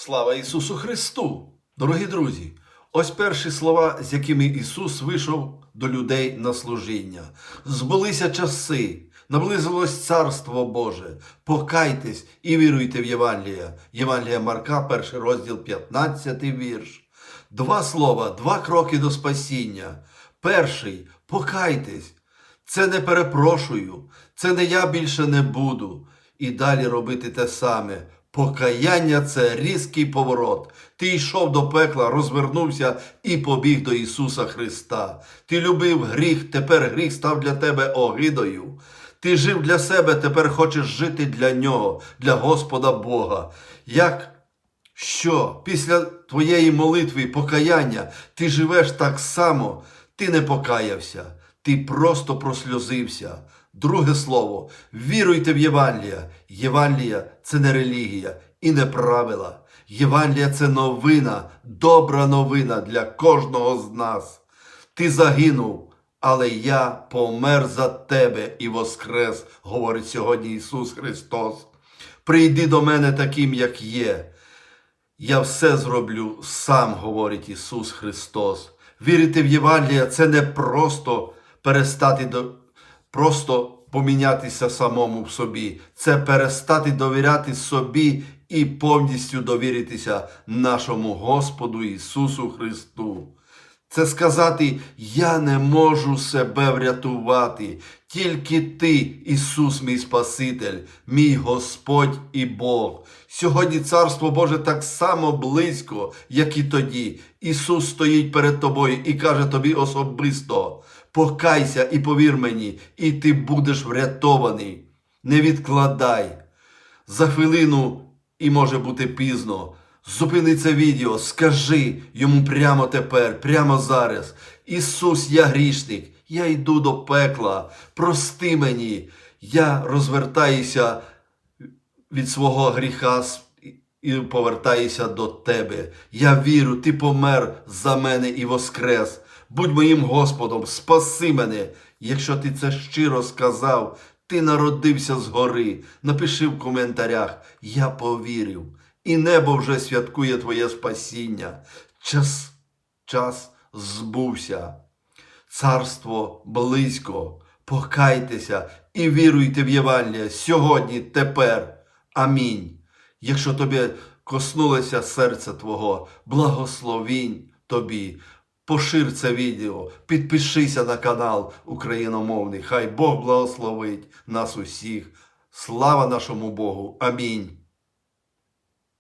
Слава Ісусу Христу! Дорогі друзі! Ось перші слова, з якими Ісус вийшов до людей на служіння. Збулися часи, наблизилось Царство Боже. Покайтесь і віруйте в Євангелія. Євангелія Марка, перший розділ, 15 вірш. Два слова, два кроки до спасіння. Перший покайтесь. Це не перепрошую, це не я більше не буду. І далі робити те саме. Покаяння це різкий поворот. Ти йшов до пекла, розвернувся і побіг до Ісуса Христа. Ти любив гріх, тепер гріх став для тебе огидою. Ти жив для себе, тепер хочеш жити для Нього, для Господа Бога. Як що після твоєї молитви покаяння ти живеш так само, ти не покаявся, ти просто просльозився. Друге слово, віруйте в Євангелія. Євангелія це не релігія і не правила. Євангелія це новина, добра новина для кожного з нас. Ти загинув, але я помер за тебе і воскрес, говорить сьогодні Ісус Христос. Прийди до мене таким, як є. Я все зроблю сам, говорить Ісус Христос. Вірити в Євангелія це не просто перестати до... просто помінятися самому в собі. Це перестати довіряти собі і повністю довіритися нашому Господу Ісусу Христу. Це сказати, я не можу себе врятувати. Тільки ти, Ісус, мій Спаситель, мій Господь і Бог. Сьогодні Царство Боже так само близько, як і тоді. Ісус стоїть перед тобою і каже тобі особисто: покайся і повір мені, і ти будеш врятований. Не відкладай. За хвилину і може бути пізно. Зупини це відео, скажи йому прямо тепер, прямо зараз. Ісус, я грішник, я йду до пекла, прости мені, я розвертаюся від свого гріха і повертаюся до тебе. Я вірю, ти помер за мене і воскрес. Будь моїм Господом, спаси мене. Якщо ти це щиро сказав, ти народився згори. Напиши в коментарях, я повірив. І небо вже святкує твоє спасіння. Час, час збувся. Царство близько. Покайтеся і віруйте в Євангеліє сьогодні, тепер. Амінь. Якщо тобі коснулося серця Твого, благословінь тобі. Пошир це відео, підпишися на канал Україномовний. Хай Бог благословить нас усіх. Слава нашому Богу. Амінь.